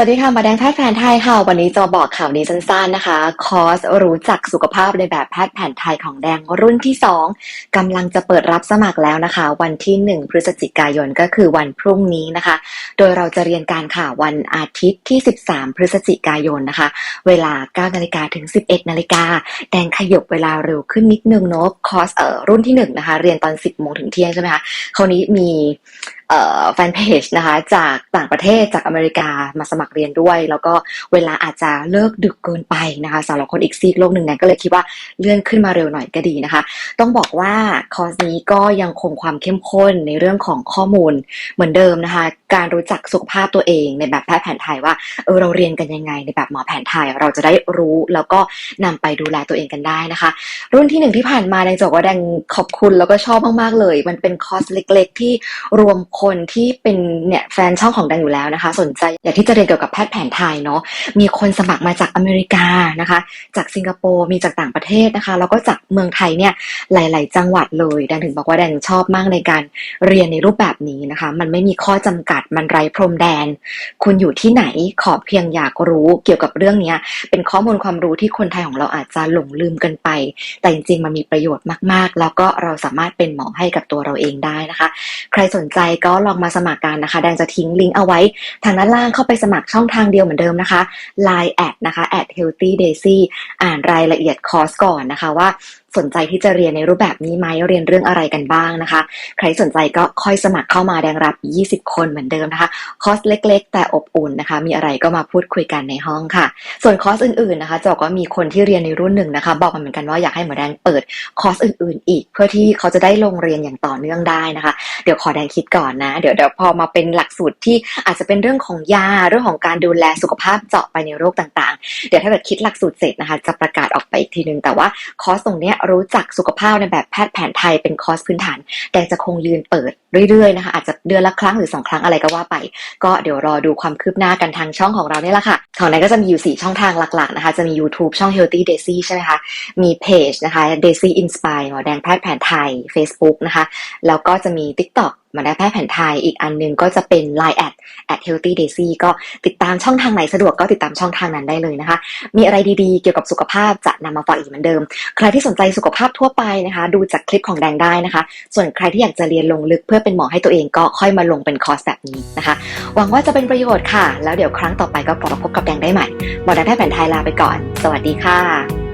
วัสดีค่ะมาแดงแพทย์แผนไทยค่ะ วันนี้จะมาบอกข่าวนี้สั้นๆนะคะ คอร์สรู้จักสุขภาพในแบบแพทย์แผนไทยของแดงรุ่นที่ 2กำลังจะเปิดรับสมัครแล้วนะคะ วันที่ 1 พฤศจิกายนก็คือวันพรุ่งนี้นะคะ โดยเราจะเรียนการค่ะวันอาทิตย์ที่ 13 พฤศจิกายนนะคะ เวลา 9 นาฬิกาถึง 11 นาฬิกาแดงขยบเวลาเร็วขึ้นนิดนึงเนาะคอร์สเอ่อรุ่นที่1นะคะเรียนตอน 10โมงถึงเที่ยงใช่ไหมคะคราวนี้มี แฟนเพจนะคะจากต่างประเทศจากอเมริกามาสมัครเรียนด้วย แล้วก็เวลาอาจจะเลิกดึกเกินไปนะคะสำหรับคนอีกซีกโลกหนึ่งเนี่ยก็เลยคิดว่าเลื่อนขึ้นมาเร็วหน่อยก็ดีนะคะ ต้องบอกว่าคอร์สนี้ก็ยังคงความเข้มข้นในเรื่องของข้อมูลเหมือนเดิมนะคะการรู้จักสุขภาพตัวเองในแบบแพทย์แผนไทยว่าเออเราเรียนกันยังไงในแบบหมอแผนไทย เราจะได้รู้แล้วก็นำไปดูแลตัวเองกันได้นะคะ รุ่นที่หนึ่งที่ผ่านมาแดงจะบอกว่าแดงขอบคุณแล้วก็ชอบมากๆเลย มันเป็นคอร์สเล็ก ๆ ที่รวมคนที่เป็นเนี่ยแฟนช่องของแดงอยู่แล้วนะคะ สนใจอยากที่จะเรียนเกี่ยวกับแพทย์แผนไทยเนาะมีคนสมัครมาจากอเมริกานะคะ จากสิงคโปร์มีจากต่างประเทศนะคะแล้วก็จากเมืองไทยเนี่ยหลาย ๆ จังหวัดเลยแดงถึงบอกว่าแดงชอบมากในการเรียนในรูปแบบนี้นะคะ มันไม่มีข้อจำกัดมันไร้พรมแดน คุณอยู่ที่ไหนขอเพียงอยากรู้เกี่ยวกับเรื่องนี้เป็นข้อมูลความรู้ที่คนไทยของเราอาจจะหลงลืมกันไป แต่จริงๆมันมีประโยชน์มากๆ แล้วก็เราสามารถเป็นหมอให้กับตัวเราเองได้นะคะ ใครสนใจก็ลองมาสมัครกันนะคะแดงจะทิ้งลิงก์เอาไว้ ทางด้านล่างเข้าไปสมัครช่องทางเดียวเหมือนเดิมนะคะ Line แอดนะคะ healthy daisy อ่านรายละเอียดคอร์สก่อนนะคะว่าสนใจที่จะเรียนในรูปแบบนี้ไหมเรียนเรื่องอะไรกันบ้างนะคะ ใครสนใจก็ค่อยสมัครเข้ามาแดงรับ 20 คนเหมือนเดิมนะคะคอร์สเล็ก ๆ แต่อบอุ่นนะคะ มีอะไรก็มาพูดคุยกันในห้องค่ะ ส่วนคอร์สอื่นๆนะคะจะบอกว่ามีคนที่เรียนในรุ่นหนึ่งนะคะ บอกมาเหมือนกันว่าอยากให้หมอแดงเปิดคอร์สอื่น ๆ อีก เพื่อที่เขาจะได้ลงเรียนอย่างต่อเนื่องได้นะคะ เดี๋ยวขอแดงคิดก่อนนะเดี๋ยวเดี๋ยวพอมาเป็นหลักสูตรที่อาจจะเป็นเรื่องของยาเรื่องของการดูแลสุขภาพเจาะไปในโรคต่างๆ เดี๋ยวถ้าเกิดคิดหลักสูตรเสร็จนะคะ จะประกาศออกไปอีกทีนึงแต่ว่าคอร์สตรงเนี้ยรู้จักสุขภาพในแบบแพทย์แผนไทยเป็นคอร์สพื้นฐาน แต่จะคงยืนเปิดเรื่อยๆนะคะ อาจจะ เดือนละครั้งหรือ 2 ครั้งอะไรก็ว่าไป ก็เดี๋ยวรอดูความคืบหน้ากันทางช่องของเราเนี่ยแหละค่ะ ของนั้นก็จะมีอยู่ 4 ช่องทางหลักๆนะคะจะมี YouTube ช่อง Healthy Daisy ใช่ไหมคะ มีเพจนะคะ Daisy Inspire หมอแดงแพทย์แผนไทย Facebook นะคะ แล้วก็จะมี TikTok มาได้แพทย์แผนไทยอีกอันหนึงก็จะเป็น Line แอด at healthy daisy ก็ติดตามช่องทางไหนสะดวกก็ติดตามช่องทางนั้นได้เลยนะคะ มีอะไรดีๆ เกี่ยวกับสุขภาพจะนำมาฝากอีกเหมือนเดิม ใครที่สนใจสุขภาพทั่วไปนะคะ ดูจากคลิปของแดงได้นะคะ ส่วนใครที่อยากจะเรียนลงลึกเพื่อเป็นหมอให้ตัวเองก็ค่อยมาลงเป็นคอร์สแบบนี้นะคะ หวังว่าจะเป็นประโยชน์ค่ะ แล้วเดี๋ยวครั้งต่อไปก็กลับมาพบกับแดงได้ใหม่หมอแดงแพทย์แผนไทยลาไปก่อน สวัสดีค่ะ